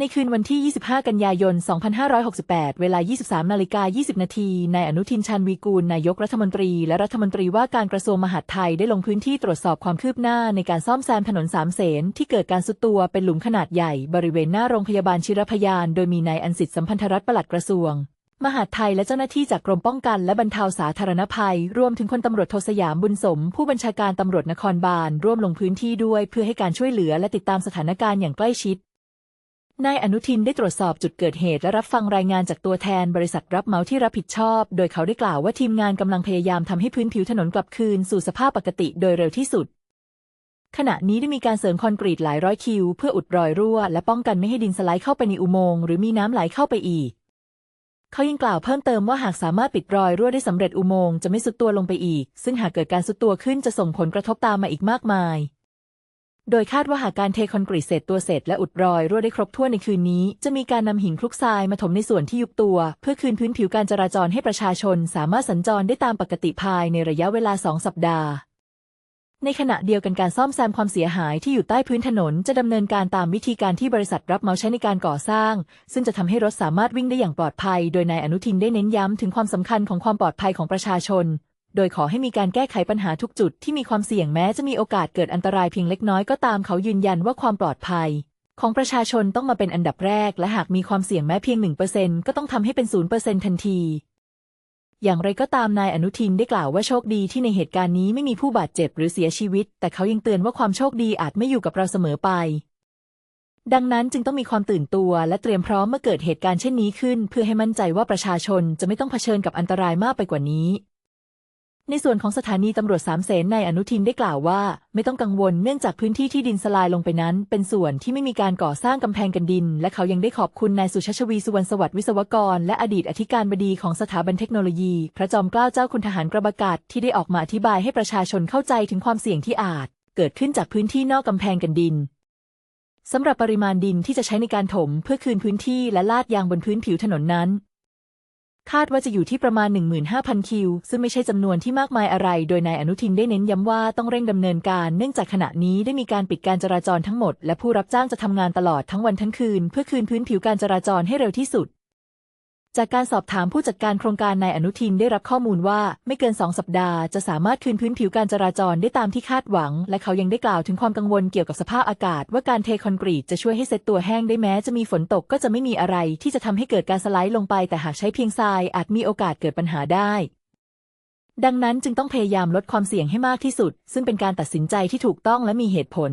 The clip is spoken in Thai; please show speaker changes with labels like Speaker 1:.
Speaker 1: ในคืนวันที่ 25 กันยายน 2568 เวลา 23 นาฬิกา 20 นาที นายอนุทินชาญวีกูล นายกรัฐมนตรี และรัฐมนตรีว่าการกระทรวงมหาดไทยได้ลงพื้นที่ตรวจสอบความคืบหน้าในการซ่อมแซมถนนสามเสนที่เกิดการสุดตัวเป็นหลุมขนาดใหญ่บริเวณหน้าโรงพยาบาลชิรพยาน โดยมีนายอันสิทธิ์สัมพันธรัตน์ปลัดกระทรวงมหาดไทยและเจ้าหน้าที่จากกรมป้องกันและบรรเทาสาธารณภัย รวมถึงพลตำรวจโทสยามบุญสม ผู้บัญชาการตำรวจนครบาล ร่วมลงพื้นที่ด้วยเพื่อให้การช่วยเหลือและติดตามสถานการณ์อย่างใกล้ชิด นายอนุทินได้ตรวจสอบจุดเกิดเหตุและรับฟังรายงานจากตัวแทนบริษัทรับเหมาที่รับผิดชอบ โดยเขาได้กล่าวว่าทีมงานกำลังพยายามทำให้พื้นผิวถนนกลับคืนสู่สภาพปกติโดยเร็วที่สุด ขณะนี้ได้มีการเสริมคอนกรีตหลายร้อยคิว เพื่ออุดรอยรั่ว และป้องกันไม่ให้ดินสไลด์เข้าไปในอุโมงค์หรือมีน้ำไหลเข้าไปอีก เขายังกล่าวเพิ่มเติมว่าหากสามารถปิดรอยรั่วได้สำเร็จอุโมงค์จะไม่สุดตัวลงไปอีก ซึ่งหากเกิดการสุดตัวขึ้นจะส่งผลกระทบตามมาอีกมากมาย โดยคาดว่าหากการเทคอนกรีตเสร็จตัวเสร็จและอุดรอยรั่วได้ครบถ้วนในคืนนี้ จะมีการนำหินคลุกทรายมาถมในส่วนที่ยุบตัว เพื่อคืนพื้นผิวการจราจรให้ประชาชน สามารถสัญจรได้ตามปกติภายในระยะเวลาสองสัปดาห์ในขณะเดียวกันการซ่อมแซมความเสียหายที่อยู่ใต้พื้นถนนจะดำเนินการตามวิธีการที่บริษัทรับเหมาใช้ในการก่อสร้าง ซึ่งจะทำให้รถสามารถวิ่งได้อย่างปลอดภัย โดยนายอนุทินได้เน้นย้ำถึงความสำคัญของความปลอดภัยของประชาชน โดยขอให้มีการแก้ไขปัญหาทุกจุดที่มีความเสี่ยงแม้จะมีโอกาสเกิดอันตรายเพียงเล็กน้อยก็ตามเขายืนยันว่าความปลอดภัย ของประชาชนต้องมาเป็นอันดับแรก และหากมีความเสี่ยงแม้เพียง 1%ก็ต้องทำให้เป็น 0%ทันที อย่างไรก็ตามนายอนุทินได้กล่าวว่าโชคดีที่ในเหตุการณ์นี้ไม่มีผู้บาดเจ็บหรือเสียชีวิต แต่เขายังเตือนว่าความโชคดีอาจไม่อยู่กับเราเสมอไปดังนั้นจึงต้องมีความตื่นตัวและเตรียมพร้อมเมื่อเกิดเหตุการณ์เช่นนี้ขึ้น เพื่อให้มั่นใจว่าประชาชนจะไม่ต้องเผชิญกับอันตรายมากไปกว่านี้ ในส่วนของสถานีตำรวจสามเสนนายอนุทินได้กล่าวว่า ไม่ต้องกังวลเนื่องจากพื้นที่ที่ดินสลายลงไปนั้น เป็นส่วนที่ไม่มีการก่อสร้างกำแพงกันดิน และเขายังได้ขอบคุณนายสุชาชวีสุวรรณสวัสดิ์วิศวกร และอดีตอธิการบดีของสถาบันเทคโนโลยี พระจอมเกล้าเจ้าคุณทหารกระบากาศที่ได้ออกมาอธิบายให้ประชาชนเข้าใจถึงความเสี่ยงที่อาจ เกิดขึ้นจากพื้นที่นอกกำแพงกันดินสำหรับปริมาณดินที่จะใช้ในการถมเพื่อคืนพื้นที่และลาดยางบนพื้นผิวถนนนั้น คาดว่าจะอยู่ที่ประมาณ 15,000 คิว ซึ่งไม่ใช่จำนวนที่มากมายอะไร โดยนายอนุทินได้เน้นย้ำว่าต้องเร่งดำเนินการ เนื่องจากขณะนี้ได้มีการปิดการจราจรทั้งหมด และผู้รับจ้างจะทำงานตลอดทั้งวันทั้งคืน เพื่อคืนพื้นผิวการจราจรให้เร็วที่สุด จากการสอบถามผู้จัดการโครงการนายอนุทินได้รับข้อมูลว่าไม่เกินสองสัปดาห์จะสามารถคืนพื้นผิวการจราจรได้ตามที่คาดหวัง และเขายังได้กล่าวถึงความกังวลเกี่ยวกับสภาพอากาศ ว่าการเทคอนกรีตจะช่วยให้เซตตัวแห้งได้แม้จะมีฝนตกก็จะไม่มีอะไรที่จะทำให้เกิดการสไลด์ลงไป แต่หากใช้เพียงทรายอาจมีโอกาสเกิดปัญหาได้ ดังนั้นจึงต้องพยายามลดความเสี่ยงให้มากที่สุด ซึ่งเป็นการตัดสินใจที่ถูกต้องและมีเหตุผล